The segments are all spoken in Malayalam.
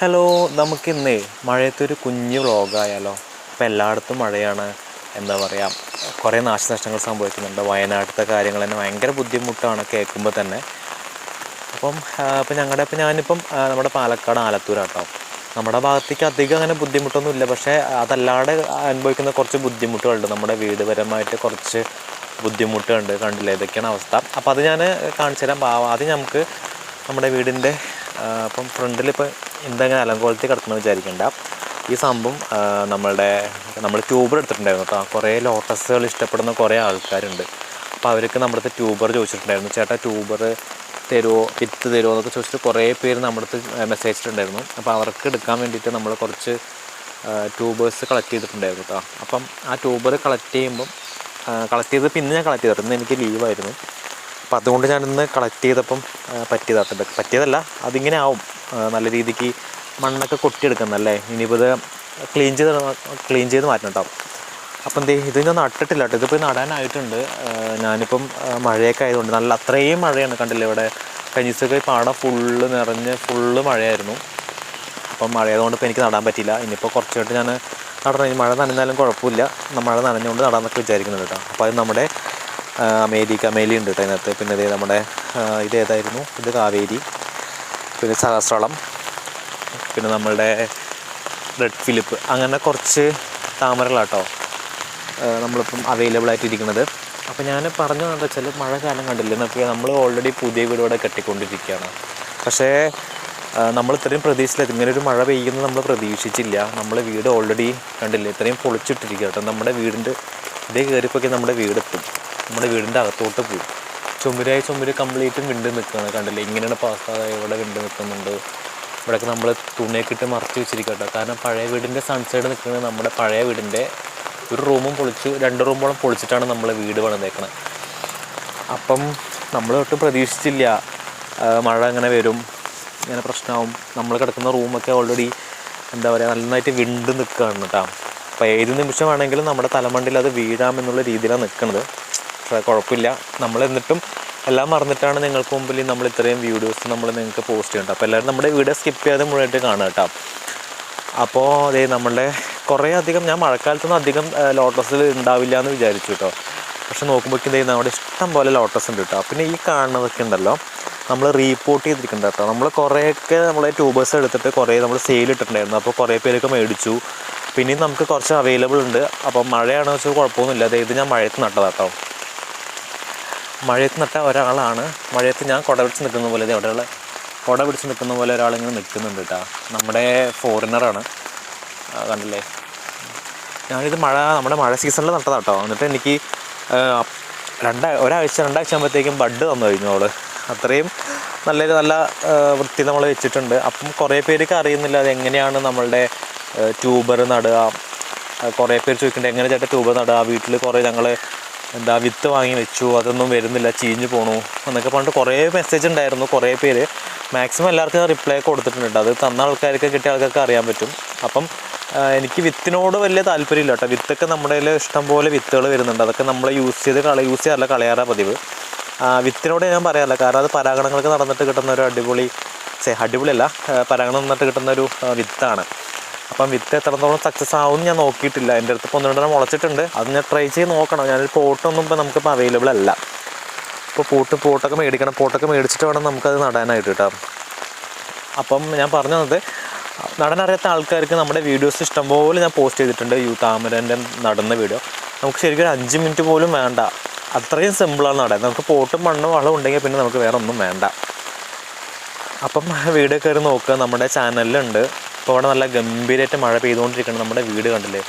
ഹലോ നമുക്കിന്നേ മഴയത്തൊരു കുഞ്ഞു വ്ളോഗായാലോ. ഇപ്പം എല്ലായിടത്തും മഴയാണ് എന്താ പറയുക കുറേ നാശനഷ്ടങ്ങൾ സംഭവിക്കുന്നുണ്ട്. വയനാട്ടിലത്തെ കാര്യങ്ങൾ തന്നെ ഭയങ്കര ബുദ്ധിമുട്ടാണ് കേൾക്കുമ്പോൾ തന്നെ. അപ്പം ഇപ്പം ഞങ്ങളുടെ ഇപ്പം ഞാനിപ്പം നമ്മുടെ പാലക്കാട് ആലത്തൂരാട്ടോ. നമ്മുടെ ഭാഗത്തേക്ക് അധികം അങ്ങനെ ബുദ്ധിമുട്ടൊന്നും ഇല്ല. പക്ഷേ അതല്ലാതെ അനുഭവിക്കുന്ന കുറച്ച് ബുദ്ധിമുട്ടുകളുണ്ട്. നമ്മുടെ വീടുപരമായിട്ട് കുറച്ച് ബുദ്ധിമുട്ടുണ്ട്. കണ്ടില്ല? ഇതൊക്കെയാണ് അവസ്ഥ. അപ്പോൾ അത് ഞാൻ കാണിച്ചു തരാം ആദ്യം നമുക്ക് നമ്മുടെ വീടിന്റെ ആ, ഫ്രണ്ടിലിപ്പോൾ എന്തെങ്കിലും അലങ്കോളത്തിൽ കിടക്കണമെന്ന് വിചാരിക്കണ്ട. ഈ സംഭവം നമ്മളുടെ നമ്മൾ ട്യൂബർ എടുത്തിട്ടുണ്ടായിരുന്നു കേട്ടോ. കുറേ ലോട്ടസുകൾ ഇഷ്ടപ്പെടുന്ന കുറേ ആൾക്കാരുണ്ട്. അപ്പോൾ അവർക്ക് നമ്മുടെ ട്യൂബർ ചോദിച്ചിട്ടുണ്ടായിരുന്നു. ചേട്ടാ ട്യൂബർ തരുമോ? വിത്ത് തരുമോ എന്നൊക്കെ ചോദിച്ചിട്ട് കുറേ പേര് നമ്മുടെ അടുത്ത് മെസ്സേജ് ഇട്ടിട്ടുണ്ടായിരുന്നു. അപ്പോൾ അവർക്ക് എടുക്കാൻ വേണ്ടിയിട്ട് നമ്മൾ കുറച്ച് ട്യൂബേഴ്സ് കളക്ട് ചെയ്തിട്ടുണ്ടായിരുന്നു കേട്ടോ. അപ്പം ആ ട്യൂബർ കളക്ട് ചെയ്യുമ്പം കളക്ട് ചെയ്ത് പിന്നെ ഞാൻ കളക്ട് ചെയ്തിട്ടുണ്ട് എനിക്ക് ലീവായിരുന്നു. അപ്പം അതുകൊണ്ട് ഞാനിന്ന് കളക്ട് ചെയ്തപ്പം പറ്റിയതാത്ത പറ്റിയതല്ല അതിങ്ങനെ ആവും. നല്ല രീതിക്ക് മണ്ണൊക്കെ കൊട്ടിയെടുക്കുന്നല്ലേ ഇനിയിപ്പോൾ ഇത് ക്ലീൻ ചെയ്ത് ക്ലീൻ ചെയ്ത് മാറ്റണം കേട്ടോ അപ്പം എന്തേ ഇത് ഞാൻ നട്ടിട്ടില്ല കേട്ടോ. ഇതിപ്പോൾ നടാനായിട്ടുണ്ട്. ഞാനിപ്പം മഴയൊക്കെ ആയതുകൊണ്ട് നല്ല അത്രയും മഴയാണ് കണ്ടില്ലേ ഇവിടെ. കഴിഞ്ഞ ദിവസമൊക്കെ ഈ പാടം ഫുള്ള് നിറഞ്ഞ് ഫുള്ള് മഴയായിരുന്നു. അപ്പം മഴയായതുകൊണ്ട് ഇപ്പോൾ എനിക്ക് നടാൻ പറ്റിയില്ല. ഇനിയിപ്പോൾ കുറച്ചായിട്ട് ഞാൻ നടണം. മഴ നനഞ്ഞാലും കുഴപ്പമില്ല. മഴ നനഞ്ഞുകൊണ്ട് നടാമെന്നൊക്കെ വിചാരിക്കുന്നുണ്ട് കേട്ടോ. അപ്പോൾ അത് നമ്മുടെ ആ, അമേരി കമേലി ഉണ്ട് കേട്ടോ അതിനകത്ത് പിന്നെ ഇതേ നമ്മുടെ ഇതേതായിരുന്നു ഇത് കാവേരി. പിന്നെ സഹസ്രളം. പിന്നെ നമ്മളുടെ റെഡ് ഫിലിപ്പ്. അങ്ങനെ കുറച്ച് താമരകളാട്ടോ നമ്മളിപ്പം അവൈലബിൾ ആയിട്ടിരിക്കുന്നത്. അപ്പോൾ ഞാൻ പറഞ്ഞു എന്താ വെച്ചാൽ മഴക്കാലം കണ്ടില്ല? എന്നൊക്കെ നമ്മൾ ഓൾറെഡി പുതിയ വീട് ഇവിടെ കെട്ടിക്കൊണ്ടിരിക്കുകയാണ്. പക്ഷേ നമ്മൾ ഇത്രയും പ്രതീക്ഷിച്ചില്ല. ഇങ്ങനെ ഒരു മഴ പെയ്യുന്നത് നമ്മൾ പ്രതീക്ഷിച്ചില്ല. നമ്മൾ വീട് ഓൾറെഡി കണ്ടില്ല? ഇത്രയും പൊളിച്ചിട്ടിരിക്കുക കേട്ടോ. നമ്മുടെ വീടിന്റെ ഇതേ കയറിപ്പോയി നമ്മുടെ വീടെത്തും. നമ്മുടെ വീടിന്റെ അകത്തോട്ട് പോയി. ചുമരായി ചുമര് കംപ്ലീറ്റും വിണ്ട് നിൽക്കുകയാണ് കണ്ടില്ലേ? ഇങ്ങനെയാണ് പാസ്സായ ഇവിടെ വിണ്ട് നിൽക്കുന്നുണ്ട് ഇവിടെയൊക്കെ നമ്മൾ തുണിയൊക്കെ ഇട്ട് മറച്ച് വെച്ചിരിക്കട്ടോ. കാരണം പഴയ വീടിന്റെ സൺസൈഡ് നിൽക്കുന്നത് നമ്മുടെ പഴയ വീടിന്റെ ഒരു റൂമും പൊളിച്ച് രണ്ട് റൂമോളം പൊളിച്ചിട്ടാണ് നമ്മൾ വീട് പണിതേക്കണത്. അപ്പം നമ്മൾ ഒട്ടും പ്രതീക്ഷിച്ചില്ല. മഴ അങ്ങനെ വരും ഇങ്ങനെ പ്രശ്നമാവും. നമ്മൾ കിടക്കുന്ന റൂമൊക്കെ ഓൾറെഡി എന്താ പറയുക നന്നായിട്ട് വിണ്ട് നിൽക്കുകയാണ് കേട്ടോ അപ്പോൾ ഏത് നിമിഷമാണെങ്കിലും നമ്മുടെ തലമണ്ടിൽ അത് വീഴാമെന്നുള്ള രീതിയിലാണ് നിൽക്കുന്നത് കുഴപ്പമില്ല. നമ്മൾ എന്നിട്ടും എല്ലാം മറന്നിട്ടാണ് നിങ്ങൾക്ക് മുമ്പിൽ നമ്മൾ ഇത്രയും വീഡിയോസ് നമ്മൾ നിങ്ങൾക്ക് പോസ്റ്റ് ചെയ്യുന്നുണ്ട് അപ്പോൾ എല്ലാവരും നമ്മുടെ വീഡിയോ സ്കിപ്പ് ചെയ്യാതെ മുഴുവനായിട്ട് കാണുക കേട്ടോ. അപ്പോൾ അതേ നമ്മളുടെ കുറേ അധികം ഞാൻ മഴക്കാലത്തൊന്നും അധികം ലോട്ടസിൽ ഉണ്ടാവില്ല എന്ന് വിചാരിച്ചു കേട്ടോ. പക്ഷെ നോക്കുമ്പോഴേക്കും ഇതേ നമ്മുടെ ഇഷ്ടം പോലെ ലോട്ടസ് ഉണ്ട് കേട്ടോ. പിന്നെ ഈ കാണുന്നതൊക്കെ ഉണ്ടല്ലോ. നമ്മൾ റീപ്പോർട്ട് ചെയ്തിരിക്കുന്നുണ്ട് കേട്ടോ. നമ്മൾ കുറേയൊക്കെ നമ്മളെ ട്യൂബേഴ്സ് എടുത്തിട്ട് കുറേ നമ്മൾ സെയിൽ ഇട്ടിട്ടുണ്ടായിരുന്നു. അപ്പോൾ കുറേ പേരൊക്കെ മേടിച്ചു. പിന്നെയും നമുക്ക് കുറച്ച് അവൈലബിൾ ഉണ്ട്. അപ്പോൾ മഴയാണെന്ന് വെച്ചാൽ കുഴപ്പമൊന്നുമില്ല. അതായത് ഞാൻ മഴയത്ത് നട്ടതാട്ടോ മഴയത്ത് നട്ട ഒരാളാണ്. മഴയത്ത് ഞാൻ കുട പിടിച്ച് നിൽക്കുന്ന പോലെ ദേ അവിടെയുള്ള കുട പിടിച്ച് നിൽക്കുന്ന പോലെ ഒരാളിങ്ങനെ നിൽക്കുന്നുണ്ട് കേട്ടോ. നമ്മുടെ ഫോറിനറാണ് കണ്ടില്ലേ? ഞാനിത് മഴ നമ്മുടെ മഴ സീസണിൽ നട്ടതാണ് കേട്ടോ. എന്നിട്ട് എനിക്ക് രണ്ടാ ഒരാഴ്ച രണ്ടാഴ്ച ആകുമ്പോഴത്തേക്കും ബഡ് തന്നു കഴിഞ്ഞു അവൾ അത്രയും നല്ല നല്ല വൃത്തി നമ്മൾ വെച്ചിട്ടുണ്ട്. അപ്പം കുറേ പേർക്ക് അറിയുന്നില്ല അത് എങ്ങനെയാണ് നമ്മളുടെ ട്യൂബർ നടുക. കുറേ പേര് ചോദിക്കുന്നുണ്ട് എങ്ങനെ ചേട്ടാ ട്യൂബർ നടുക? വീട്ടിൽ കുറേ ഞങ്ങൾ എന്താ വിത്ത് വാങ്ങി വെച്ചു അതൊന്നും വരുന്നില്ല ചീഞ്ഞു പോണു എന്നൊക്കെ പറഞ്ഞിട്ട് കുറേ മെസ്സേജ് ഉണ്ടായിരുന്നു കുറേ പേര്. മാക്സിമം എല്ലാവർക്കും റിപ്ലൈ കൊടുത്തിട്ടുണ്ട്. അത് തന്ന ആൾക്കാർക്ക് കിട്ടിയ ആൾക്കാർക്ക് അറിയാൻ പറ്റും. അപ്പം എനിക്ക് വിത്തിനോട് വലിയ താല്പര്യമില്ല കേട്ടോ. വിത്തൊക്കെ നമ്മുടെ കയ്യിൽ ഇഷ്ടം പോലെ വിത്തുകൾ വരുന്നുണ്ട്. അതൊക്കെ നമ്മൾ യൂസ് ചെയ്ത് കള യൂസ് ചെയ്യാറില്ല കളയാറാ പതിവ്. വിത്തിനോട് ഞാൻ പറയാറില്ല. കാരണം അത് പരാഗണങ്ങൾക്ക് നടന്നിട്ട് കിട്ടുന്ന ഒരു അടിപൊളി അടിപൊളിയല്ല പരാഗണം നടന്നിട്ട് കിട്ടുന്ന ഒരു വിത്താണ്. അപ്പം വിത്ത് എത്രത്തോളം സക്സസ് ആവും ഞാൻ നോക്കിയിട്ടില്ല. എന്റെ അടുത്ത് ഇപ്പോൾ രണ്ടെണ്ണം മുളച്ചിട്ടുണ്ട്. അത് ഞാൻ ട്രൈ ചെയ്ത് നോക്കണം. ഞാനൊരു പോട്ടൊന്നും ഇപ്പോൾ നമുക്കിപ്പോൾ അവൈലബിൾ അല്ല. ഇപ്പോൾ പോട്ട് പോട്ടൊക്കെ മേടിക്കണം. പോട്ടൊക്കെ മേടിച്ചിട്ട് വേണം നമുക്കത് നടാനായിട്ട് കേട്ടോ. അപ്പം ഞാൻ പറഞ്ഞു തന്നത് നടനറിയാത്ത ആൾക്കാർക്ക് നമ്മുടെ വീഡിയോസ് ഇഷ്ടം പോലെ ഞാൻ പോസ്റ്റ് ചെയ്തിട്ടുണ്ട്. യു താമരന്റെ നടന്ന വീഡിയോ നമുക്ക് ശരിക്കും ഒരു അഞ്ച് മിനിറ്റ് പോലും വേണ്ട. അത്രയും സിമ്പിളാണ് നടാൻ. നമുക്ക് പോട്ടും മണ്ണും വളം ഉണ്ടെങ്കിൽ പിന്നെ നമുക്ക് വേറെ ഒന്നും വേണ്ട. അപ്പം വീഡിയോ കയറി നോക്കുക. നമ്മുടെ ചാനലിലുണ്ട് ഇപ്പോൾ അവിടെ നല്ല ഗംഭീരമായിട്ട് മഴ പെയ്തുകൊണ്ടിരിക്കണം നമ്മുടെ വീട് കണ്ടില്ലേ?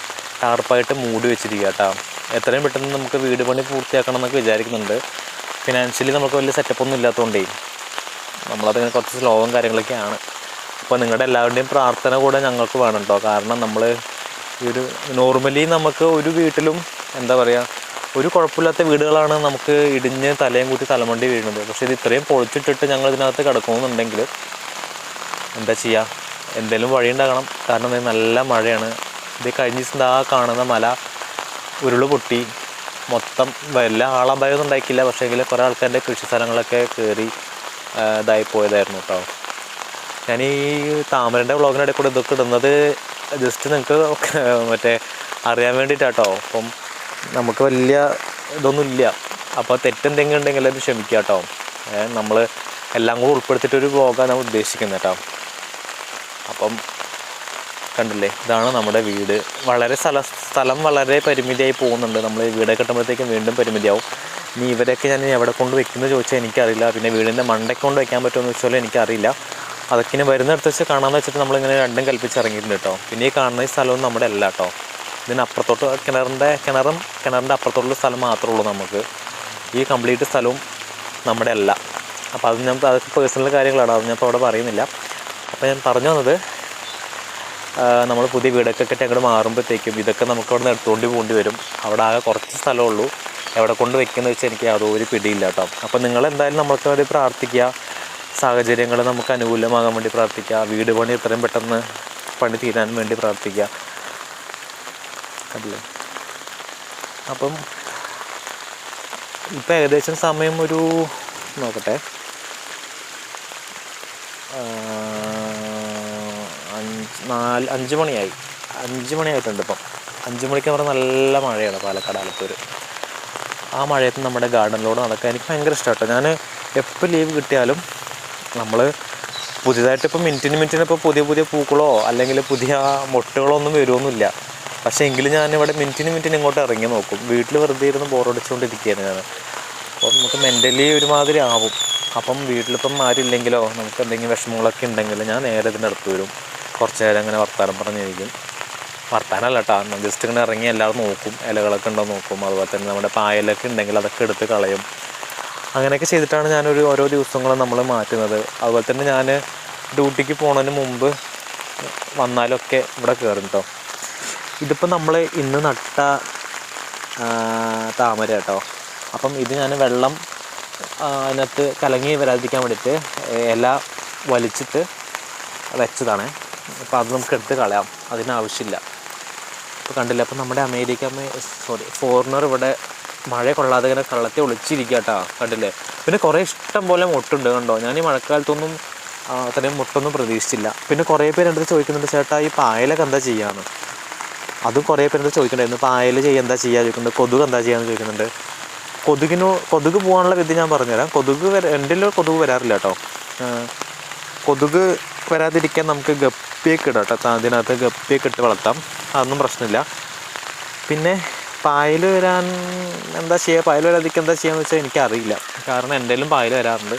ടാർപ്പായിട്ട് മൂടി വെച്ചിരിക്കുക കേട്ടോ എത്രയും പെട്ടെന്ന് നമുക്ക് വീട് പണി പൂർത്തിയാക്കണം എന്നൊക്കെ വിചാരിക്കുന്നുണ്ട്. ഫിനാൻഷ്യലി നമുക്ക് വലിയ സെറ്റപ്പ് ഒന്നും ഇല്ലാത്തതുകൊണ്ടേ നമ്മളതിങ്ങനെ കുറച്ച് സ്ലോവും കാര്യങ്ങളൊക്കെയാണ്. അപ്പോൾ നിങ്ങളുടെ എല്ലാവരുടെയും പ്രാർത്ഥന കൂടെ ഞങ്ങൾക്ക് വേണം കേട്ടോ കാരണം നമ്മൾ ഈ ഒരു നോർമലി നമുക്ക് ഒരു വീട്ടിലും എന്താ പറയുക ഒരു കുഴപ്പമില്ലാത്ത വീടുകളാണ് നമുക്ക് ഇടിഞ്ഞ് തലയും കൂട്ടി തലമണ്ടി വീഴുന്നത്. പക്ഷേ ഇത് ഇത്രയും പൊളിച്ചിട്ടിട്ട് ഞങ്ങൾ ഇതിനകത്ത് കിടക്കുന്നുണ്ടെങ്കിൽ എന്താ ചെയ്യുക എന്തെങ്കിലും വഴി ഉണ്ടാകണം കാരണം ഇത് നല്ല മഴയാണ്. ഇത് കഴിഞ്ഞ ദിവസം ആ കാണുന്ന മല ഉരുൾ പൊട്ടി. മൊത്തം വല്ല ആളഭയമൊന്നും ഉണ്ടായിക്കില്ല. പക്ഷേ എങ്കിൽ കുറേ ആൾക്കാരുടെ കൃഷി സ്ഥലങ്ങളൊക്കെ കയറി ഇതായി പോയതായിരുന്നു കേട്ടോ ഞാൻ ഈ താമരന്റെ വ്ളോഗിനിടെ കൂടെ ഇതൊക്കെ ഇടുന്നത് ജസ്റ്റ് നിങ്ങൾക്ക് മറ്റേ അറിയാൻ വേണ്ടിയിട്ടാട്ടോ അപ്പം നമുക്ക് വലിയ ഇതൊന്നും ഇല്ല അപ്പോൾ തെറ്റെന്തെങ്കിലും ഉണ്ടെങ്കിൽ അത് ക്ഷമിക്കുക കേട്ടോ നമ്മൾ എല്ലാം കൂടെ ഉൾപ്പെടുത്തിയിട്ടൊരു വ്ളോഗാണ് നമ്മൾ ഉദ്ദേശിക്കുന്നത് കേട്ടോ അപ്പം കണ്ടില്ലേ? ഇതാണ് നമ്മുടെ വീട്. വളരെ സ്ഥല സ്ഥലം വളരെ പരിമിതിയായി പോകുന്നുണ്ട്. നമ്മൾ ഈ വീട് കെട്ടുമ്പോഴത്തേക്കും വീണ്ടും പരിമിതിയാവും. ഇനി ഇവരൊക്കെ ഞാൻ എവിടെ കൊണ്ട് വെക്കുന്നത് ചോദിച്ചാൽ എനിക്കറിയില്ല. പിന്നെ വീടിന്റെ മണ്ടയ്ക്ക് കൊണ്ട് വെക്കാൻ പറ്റുമെന്ന് വെച്ചാലും എനിക്കറിയില്ല. അതൊക്കെ ഇനി വരുന്നിടത്ത് വെച്ച് കാണാമെന്ന് വെച്ചിട്ട് നമ്മളിങ്ങനെ രണ്ടും കൽപ്പിച്ച് ഇറങ്ങിയിട്ടുണ്ട് കേട്ടോ. പിന്നെ ഈ കാണുന്ന ഈ സ്ഥലവും നമ്മുടെ അല്ല കേട്ടോ. ഇതിനപ്പുറത്തോട്ട് കിണറിന്റെ കിണറും കിണറിന്റെ അപ്പുറത്തോട്ടുള്ള സ്ഥലം മാത്രമേ ഉള്ളൂ നമുക്ക്. ഈ കംപ്ലീറ്റ് സ്ഥലവും നമ്മുടെ അല്ല. അപ്പോൾ അത് ഞാൻ അതൊക്കെ പേഴ്സണൽ കാര്യങ്ങളാണ്. അത് ഞാൻ ഇപ്പോൾ അവിടെ പറയുന്നില്ല. അപ്പോൾ ഞാൻ പറഞ്ഞു വന്നത് നമ്മൾ പുതിയ വീടൊക്കെ കെട്ടി അങ്ങോട്ട് മാറുമ്പോഴത്തേക്കും ഇതൊക്കെ നമുക്ക് അവിടെ നിന്ന് എടുത്തുകൊണ്ട് പോകേണ്ടി വരും. അവിടെ ആകെ കുറച്ച് സ്ഥലമുള്ളൂ. എവിടെ കൊണ്ട് വെക്കുന്നത് വെച്ചാൽ എനിക്ക് ഒരു പിടിയില്ല കേട്ടോ. അപ്പോൾ നിങ്ങൾ എന്തായാലും നമുക്ക് വേണ്ടി പ്രാർത്ഥിക്കുക. സാഹചര്യങ്ങൾ നമുക്ക് അനുകൂലമാകാൻ വേണ്ടി പ്രാർത്ഥിക്കുക. വീട് പണി എത്രയും പെട്ടെന്ന് പണി തീരാൻ വേണ്ടി പ്രാർത്ഥിക്കുക. അല്ലേ? അപ്പം ഇപ്പം ഏകദേശം സമയം ഒരു നോക്കട്ടെ. നാല് അഞ്ച് മണിയായി. അഞ്ച് മണിയായിട്ടുണ്ട് ഇപ്പം. അഞ്ച് മണിക്ക് പറഞ്ഞാൽ നല്ല മഴയാണ് പാലക്കാട് ആലത്തൂർ ആ മഴയത്ത് നമ്മുടെ ഗാർഡനിലൂടെ നടക്കാൻ എനിക്ക് ഭയങ്കര ഇഷ്ടമാട്ടോ ഞാൻ എപ്പോൾ ലീവ് കിട്ടിയാലും നമ്മൾ പുതിയതായിട്ട് ഇപ്പോൾ മിനിറ്റിന് മിനിറ്റിന് ഇപ്പോൾ പുതിയ പുതിയ പൂക്കളോ അല്ലെങ്കിൽ പുതിയ മുട്ടുകളോ ഒന്നും വരുമൊന്നുമില്ല പക്ഷേ എങ്കിലും ഞാനിവിടെ മിനിറ്റിന് മിനിറ്റിന് ഇങ്ങോട്ട് ഇറങ്ങി നോക്കും. വീട്ടിൽ വെറുതെ ഇരുന്ന് ബോറടിച്ചുകൊണ്ടിരിക്കുകയാണ് ഞാൻ അപ്പോൾ നമുക്ക് മെന്റലി ഒരുമാതിരി ആവും. അപ്പം വീട്ടിലിപ്പം ആരില്ലെങ്കിലോ നമുക്ക് എന്തെങ്കിലും വിഷമങ്ങളൊക്കെ ഉണ്ടെങ്കിൽ ഞാൻ നേരെ ഇതിന്റെ അടുത്ത് വരും. കുറച്ച് നേരം അങ്ങനെ വർത്താനം പറഞ്ഞിരിക്കും. വർത്താനല്ല കേട്ടോ ജസ്റ്റ് ഇങ്ങനെ ഇറങ്ങി എല്ലാവരും നോക്കും ഇലകളൊക്കെ ഉണ്ടോ നോക്കും. അതുപോലെ തന്നെ നമ്മുടെ പായലൊക്കെ ഉണ്ടെങ്കിൽ അതൊക്കെ എടുത്ത് കളയും. അങ്ങനെയൊക്കെ ചെയ്തിട്ടാണ് ഞാനൊരു ഓരോ ദിവസങ്ങളും നമ്മൾ മാറ്റുന്നത്. അതുപോലെ തന്നെ ഞാൻ ഡ്യൂട്ടിക്ക് പോണതിന് മുമ്പ് വന്നാലൊക്കെ ഇവിടെ കയറും കേട്ടോ ഇതിപ്പോൾ നമ്മൾ ഇന്ന് നട്ട താമര കേട്ടോ അപ്പം ഇത് ഞാൻ വെള്ളം അതിനകത്ത് കലങ്ങി വരാതിരിക്കാൻ വേണ്ടിയിട്ട് ഇല വലിച്ചിട്ട് വെച്ചതാണ്. അപ്പോൾ അത് നമുക്ക് എടുത്ത് കളയാം. അതിനാവശ്യമില്ല. ഇപ്പോൾ കണ്ടില്ല അപ്പോൾ നമ്മുടെ അമേരിക്ക സോറി ഫോറിനർ ഇവിടെ മഴ കൊള്ളാതെ ഇങ്ങനെ കള്ളത്തെ ഒളിച്ചിരിക്കുക കേട്ടോ കണ്ടില്ലേ? പിന്നെ കുറേ ഇഷ്ടം പോലെ മുട്ടുണ്ട് കണ്ടോ? ഞാൻ ഈ മഴക്കാലത്തൊന്നും അത്രയും മുട്ടൊന്നും പ്രതീക്ഷിച്ചില്ല. പിന്നെ കുറേ പേര് ചോദിക്കുന്നുണ്ട് ചേട്ടാ ഈ പായലൊക്കെ എന്താ ചെയ്യാന്ന്? അതും കുറേ പേര് എന്റെ ചോദിക്കണ്ടായിരുന്നു പായൽ ചെയ്യുക എന്താ ചെയ്യുക ചോദിക്കുന്നുണ്ട് കൊതുക് എന്താ ചെയ്യാന്ന്? ചോദിക്കുന്നുണ്ട്. കൊതുകിന് കൊതുക് പോകാനുള്ള വിധി ഞാൻ പറഞ്ഞുതരാം. കൊതുക് വര എന്റെ കൊതുക് വരാറില്ല കേട്ടോ. കൊതുക് വരാതിരിക്കാൻ നമുക്ക് ഗപ്പിയൊക്കെ ഇടാം കേട്ടോ അതിനകത്ത് ഗപ്പിയൊക്കെ ഇട്ട് വളർത്താം. അതൊന്നും പ്രശ്നമില്ല. പിന്നെ പായൽ വരാൻ എന്താ ചെയ്യുക പായൽ വരാതിരിക്കാൻ എന്താ ചെയ്യാന്ന് വെച്ചാൽ എനിക്കറിയില്ല. കാരണം എന്തെങ്കിലും പായൽ വരാറുണ്ട്.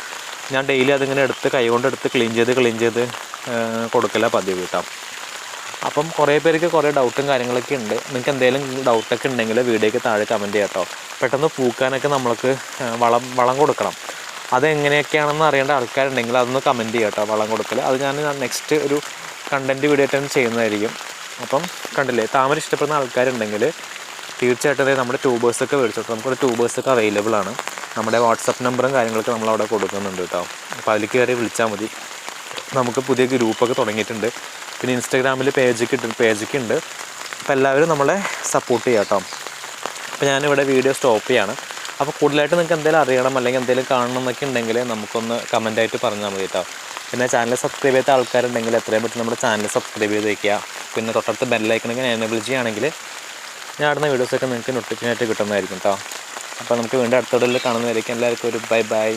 ഞാൻ ഡെയിലി അതിങ്ങനെ എടുത്ത് കൈകൊണ്ട് എടുത്ത് ക്ലീൻ ചെയ്ത് ക്ലീൻ ചെയ്ത് കൊടുക്കല പതിവ് കിട്ടാം. അപ്പം കുറേ പേർക്ക് കുറേ ഡൗട്ടും കാര്യങ്ങളൊക്കെ ഉണ്ട്. നിങ്ങൾക്ക് എന്തെങ്കിലും ഡൗട്ടൊക്കെ ഉണ്ടെങ്കിൽ വീഡിയോയ്ക്ക് താഴെ കമന്റ് ചെയ്യാം കേട്ടോ. പെട്ടെന്ന് പൂക്കാനൊക്കെ നമ്മൾക്ക് വളം വളം കൊടുക്കണം. അതെങ്ങനെയൊക്കെയാണെന്ന് അറിയേണ്ട ആൾക്കാരുണ്ടെങ്കിൽ അതൊന്ന് കമന്റ് ചെയ്യാം കേട്ടോ വളം കൊടുക്കൽ അത് ഞാൻ നെക്സ്റ്റ് ഒരു കണ്ടന്റ് വീഡിയോ ചെയ്യുന്നതായിരിക്കും. അപ്പം കണ്ടില്ലേ താമര ഇഷ്ടപ്പെടുന്ന ആൾക്കാരുണ്ടെങ്കിൽ തീർച്ചയായിട്ടും നമ്മുടെ ട്യൂബേഴ്സൊക്കെ മേടിച്ചിട്ട്. നമുക്കൊരു ട്യൂബേഴ്സൊക്കെ അവൈലബിൾ ആണ്. നമ്മുടെ വാട്സപ്പ് നമ്പറും കാര്യങ്ങളൊക്കെ നമ്മളവിടെ കൊടുക്കുന്നുണ്ട് കേട്ടോ. അപ്പോൾ അതിലേക്ക് കയറി വിളിച്ചാൽ മതി. നമുക്ക് പുതിയ ഗ്രൂപ്പൊക്കെ തുടങ്ങിയിട്ടുണ്ട്. പിന്നെ ഇൻസ്റ്റാഗ്രാമിൽ പേജൊക്കെ ഇട്ട് പേജൊക്കെ ഉണ്ട്. അപ്പോൾ എല്ലാവരും നമ്മളെ സപ്പോർട്ട് ചെയ്യാം കേട്ടോ. അപ്പോൾ ഞാനിവിടെ വീഡിയോ സ്റ്റോപ്പ് ചെയ്യാണ്. അപ്പോൾ കൂടുതലായിട്ട് നിങ്ങൾക്ക് എന്തെങ്കിലും അറിയണം അല്ലെങ്കിൽ എന്തെങ്കിലും കാണണം എന്നൊക്കെ ഉണ്ടെങ്കിൽ നമുക്കൊന്ന് കമന്റായിട്ട് പറഞ്ഞാൽ മതി കേട്ടോ. പിന്നെ ചാനൽ സബ്സ്ക്രൈബ് ചെയ്ത ആൾക്കാരുണ്ടെങ്കിൽ എത്രയും പെട്ടെന്ന് നമ്മുടെ ചാനൽ സബ്സ്ക്രൈബ് ചെയ്ത് വയ്ക്കുക പിന്നെ തൊട്ടടുത്ത് ബെല്ലൈക്കണെങ്കിൽ എനേബിൾ ചെയ്യുകയാണെങ്കിൽ ഞാൻ ഇടുന്ന വീഡിയോസൊക്കെ നിങ്ങൾക്ക് നോട്ടിഫിക്കേഷൻ ആയിട്ട് കിട്ടുന്നതായിരിക്കും കേട്ടോ അപ്പോൾ നമുക്ക് വീണ്ടും അടുത്തോടെ കാണുന്നതായിരിക്കും എല്ലാവർക്കും ഒരു ബൈ ബൈ